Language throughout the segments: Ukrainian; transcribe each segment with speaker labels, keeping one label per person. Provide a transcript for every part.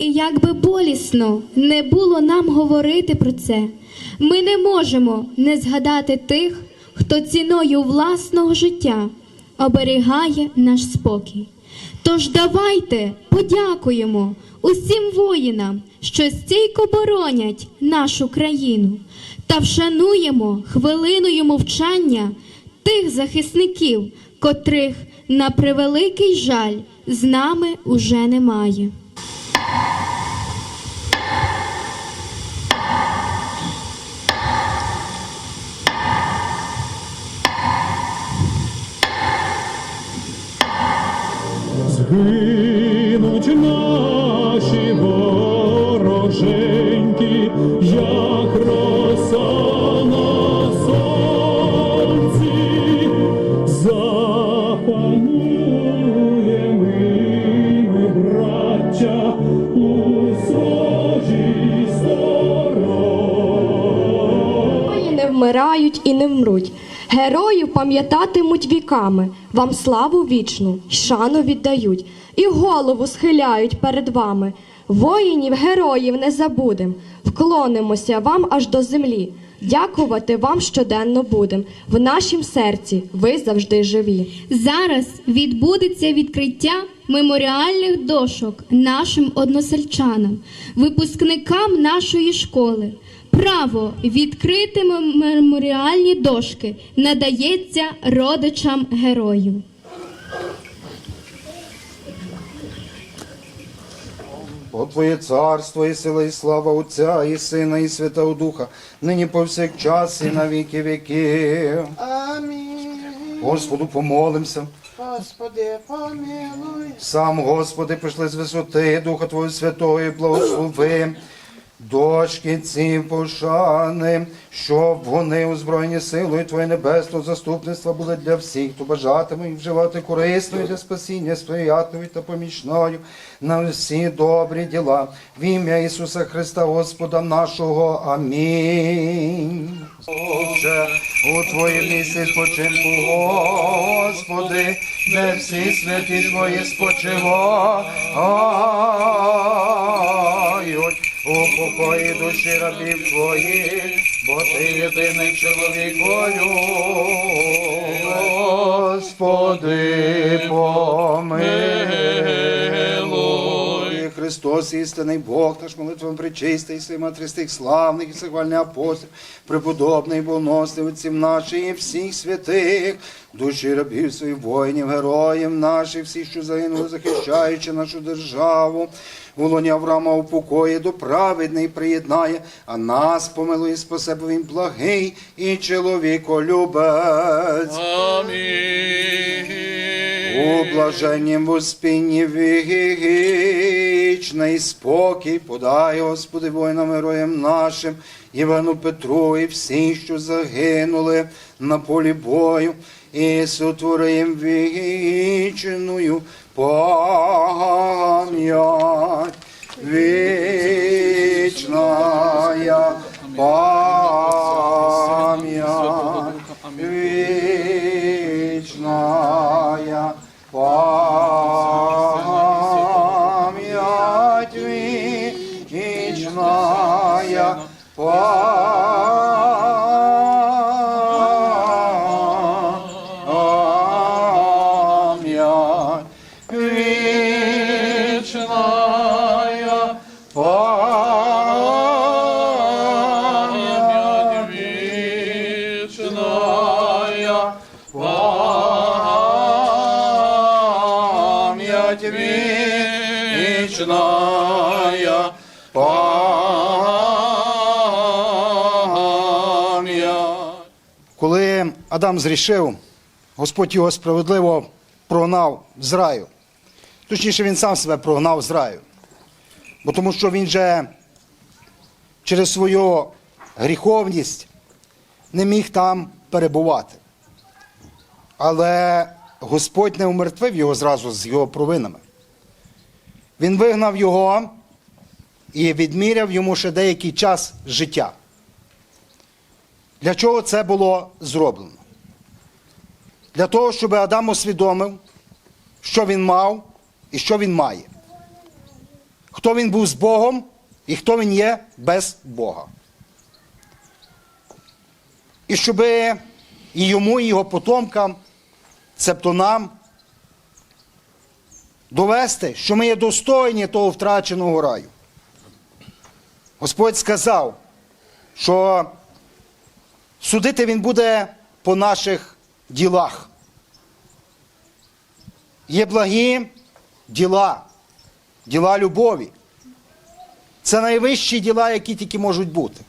Speaker 1: І як би болісно не було нам говорити про це, ми не можемо не згадати тих, хто ціною власного життя оберігає наш спокій. Тож давайте подякуємо усім воїнам, що стійко боронять нашу країну, та вшануємо хвилиною мовчання тих захисників, котрих, на превеликий жаль, з нами уже немає.
Speaker 2: Наші вороженьки, як роса на сонці, запануємо ми, браття, у сожі сторон.
Speaker 3: Не вмирають і не вмруть. Героїв пам'ятатимуть віками, вам славу вічну, й шану віддають, і голову схиляють перед вами. Воїнів, героїв не забудем, вклонимося вам аж до землі. Дякувати вам щоденно будем. В нашім серці ви завжди живі.
Speaker 1: Зараз відбудеться відкриття меморіальних дошок нашим односельчанам, випускникам нашої школи. Право відкрити меморіальні дошки надається родичам героїв.
Speaker 4: Бо Твоє царство і сила, і слава Отця, і Сина, і Святого Духа, нині повсякчас, і на віки віків.
Speaker 5: Амінь.
Speaker 4: Господу помолимся.
Speaker 5: Господи, помилуй.
Speaker 4: Сам, Господи, прийшли з висоти, Духа Твого Святого, і благослови. Дошки ці пошани, щоб вони озброєні силою Твоє небесного заступництва були для всіх, хто бажатиме їх вживати корисною для спасіння сприятливою та помічною на всі добрі діла. В ім'я Ісуса Христа, Господа нашого. Амінь. Отже, у Твоє місці спочинку, Господи, де всі святі Твої спочивають. У покої душі рабів твоїх, бо ти єдиний чоловікою. Господи, помилуй. Істинний Бог, наш молитвом причистий, сима тристих славних і сихвальний апостол, преподобний, боносний отців наших і всіх святих, душі рабів своїх воїнів, героїв наших, всіх, що загинули, захищаючи нашу державу. У лоні Авраама упокоє до праведний приєднає, а нас помилує спасе, бо він благий і чоловіколюбець. У блаженнім воспінні вічний спокій подай, Господи, воїнам героям нашим, Івану Петру і всі, що загинули на полі бою, і сотворим вічною пам'ять. Вічная пам'ять. Адам зрішив, Господь його справедливо прогнав з раю. Точніше, він сам себе прогнав з раю. Бо тому що він же через свою гріховність не міг там перебувати. Але Господь не умертвив його зразу з його провинами. Він вигнав його і відміряв йому ще деякий час життя. Для чого це було зроблено? Для того, щоб Адам усвідомив, що він мав і що він має. хто він був з Богом і хто він є без Бога. І щоб і йому, і його потомкам, цебто нам, довести, що ми є достойні того втраченого раю. Господь сказав, що судити Він буде по наших ділах. Є благі діла, діла любові. Це найвищі діла, які тільки можуть бути.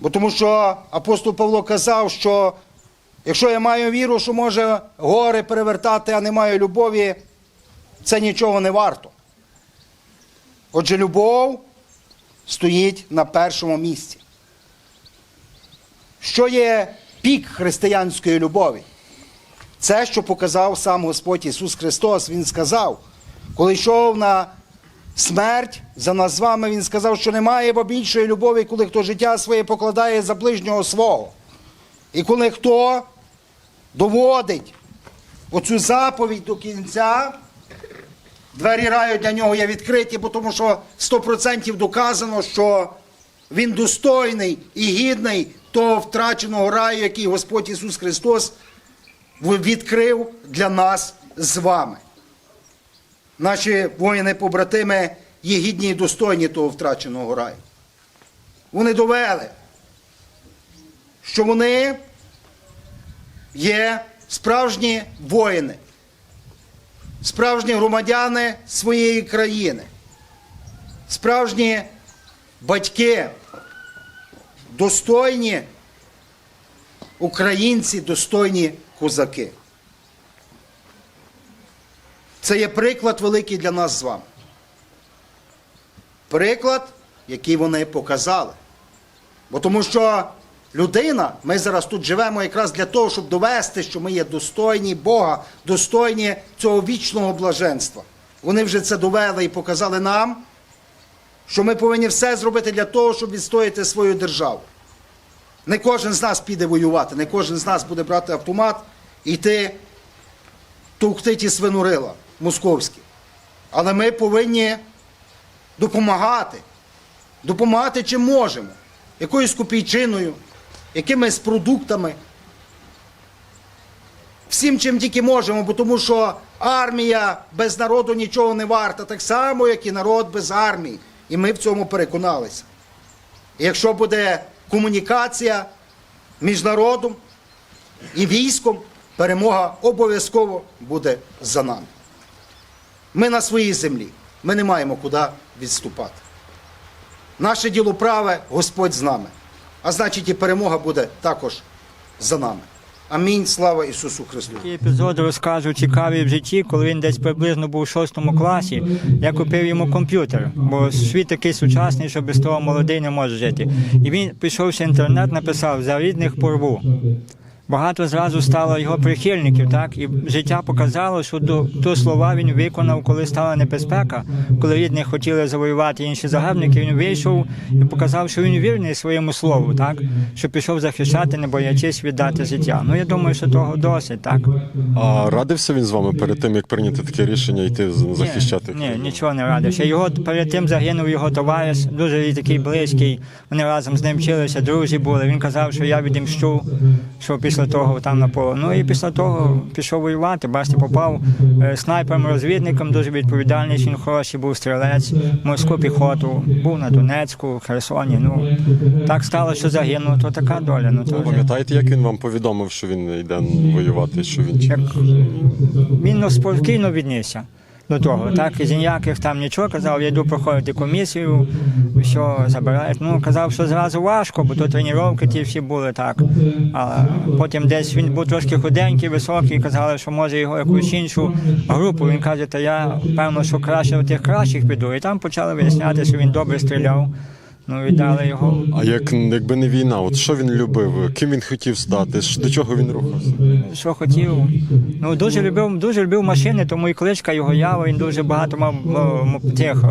Speaker 4: Бо тому що апостол Павло казав, що якщо я маю віру, що може гори перевертати, а не маю любові, це нічого не варто. Отже, любов стоїть на першому місці. Що є пік християнської любові? Це, що показав сам Господь Ісус Христос, Він сказав, коли йшов на смерть за нас з вами, Він сказав, що немає бо більшої любові, коли хто життя своє покладає за ближнього свого. І коли хто доводить оцю заповідь до кінця, двері раю для нього є відкриті, бо тому що 100% доказано, що він достойний і гідний того втраченого раю, який Господь Ісус Христос відкрив для нас з вами. Наші воїни-побратими є гідні і достойні того втраченого раю. Вони довели, що вони є справжні воїни, справжні громадяни своєї країни, справжні батьки, достойні українці, достойні козаки. Це є приклад великий для нас з вами. Приклад, який вони показали. Бо тому що людина, ми зараз тут живемо якраз для того, щоб довести, що ми є достойні Бога, достойні цього вічного блаженства. Вони вже це довели і показали нам, що ми повинні все зробити для того, щоб відстояти свою державу. Не кожен з нас піде воювати, не кожен з нас буде брати автомат і йти товкти ті свинурила московські. Але ми повинні допомагати. Допомагати чим можемо. Якоюсь копійчиною, якимись продуктами. Всім, чим тільки можемо, бо тому що армія без народу нічого не варта, так само, як і народ без армії. І ми в цьому переконалися. І якщо буде комунікація між народом і військом, перемога обов'язково буде за нами. Ми на своїй землі, ми не маємо куди відступати. Наше діло праве, Господь з нами. А значить, і перемога буде також за нами. Амінь. Слава Ісусу Христу.
Speaker 6: Такі епізоди розкажу цікаві в житті, коли він десь приблизно був у шостому класі. Я купив йому комп'ютер, бо світ такий сучасний, що без того молодий не може жити. І він пішов в інтернет, написав за рідних порву. Багато зразу стало його прихильників, так і життя показало, що до, до слова він виконав, коли стала небезпека, коли рідних хотіли завоювати інші загарбники. Він вийшов і показав, що він вірний своєму слову, так що пішов захищати, не боячись віддати життя. Ну я думаю, що того досить, так.
Speaker 7: А радився він з вами перед тим, як прийняти таке рішення йти захищати?
Speaker 6: Ні, ні, нічого не радився. Його перед тим загинув його товариш, дуже такий близький. Вони разом з ним вчилися, друзі були. Він казав, що я відімщу, що після того там на поле. Ну і після того пішов воювати. Бачите, попав е, снайпером-розвідником, дуже відповідальний. Він хороший був стрілець, морську піхоту, був на Донецьку, в Херсоні. Ну так стало, що загинув. То така доля. Ну то.
Speaker 7: Пам'ятаєте, як він вам повідомив, що він йде воювати? Що він
Speaker 6: як він ну, спокійно віднісся до того. Так, і ніяких там нічого казав, я йду проходити комісію, що забирають. Ну, казав, що зразу важко, бо то тренування ті всі були так. А потім десь він був трошки худенький, високий, казали, що може його якусь іншу групу. Він каже, та я певно, що краще в тих кращих піду. І там почали виясняти, що він добре стріляв. Ну, віддали його.
Speaker 7: А як якби не війна, от що він любив? Ким він хотів стати? До чого він рухався?
Speaker 6: Що хотів. Ну, дуже любив, дуже любив машини, тому і кличка його Ява, він дуже багато мав тих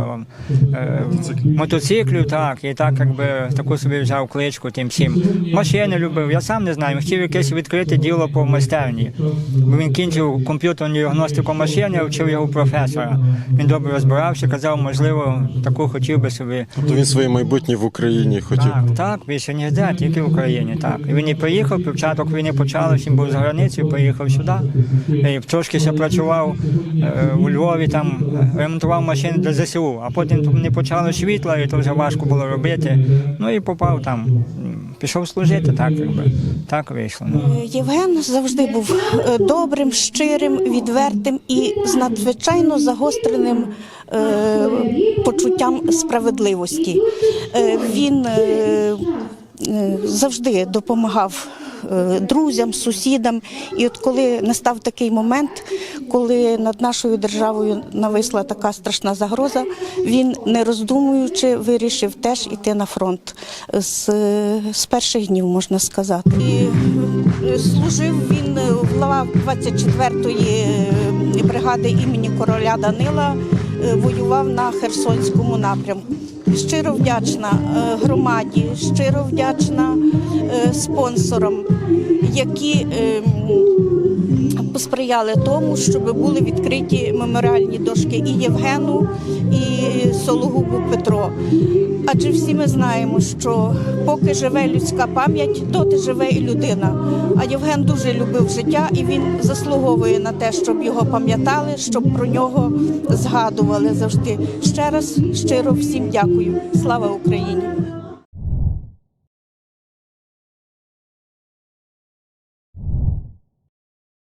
Speaker 6: е, мотоциклів, так, і так якби таку собі взяв кличку тим всім. Машини любив, я сам не знаю, хотів якесь відкрити діло по майстерні. Бо він кінчив комп'ютерну діагностику машини, вчив його професора. Він добре розбирався, казав, можливо, таку хотів би собі.
Speaker 7: Тобто він своє майбутнє в Україні хотів.
Speaker 6: Так, так, більше ніде, тільки в Україні, так. І він і приїхав, початок війни почалося, він був за границею, поїхав сюди. І трошки ще працював е, у Львові, там е, ремонтував машини для ЗСУ, а потім не почало світла, і то вже важко було робити. Ну і попав там, пішов служити, так якби. Так вийшло. Ну.
Speaker 8: Євген завжди був е, добрим, щирим, відвертим і з надзвичайно загостреним е, почуттям справедливості. Е, Він е, е, завжди допомагав. е, Друзям, сусідам, і от коли настав такий момент, коли над нашою державою нависла така страшна загроза, він не роздумуючи вирішив теж іти на фронт з, з перших днів, можна сказати. І е, служив він е, в лавах 24-ї е, бригади імені короля Данила, е, воював на Херсонському напрямку. Щиро вдячна е, громаді, щиро вдячна е, спонсорам, які е, м, посприяли тому, щоб були відкриті меморіальні дошки і Євгену, і Сологубу Петро. Адже всі ми знаємо, що поки живе людська пам'ять, доти живе і людина. А Євген дуже любив життя і він заслуговує на те, щоб його пам'ятали, щоб про нього згадували завжди. Ще раз щиро всім дякую. Слава Україні!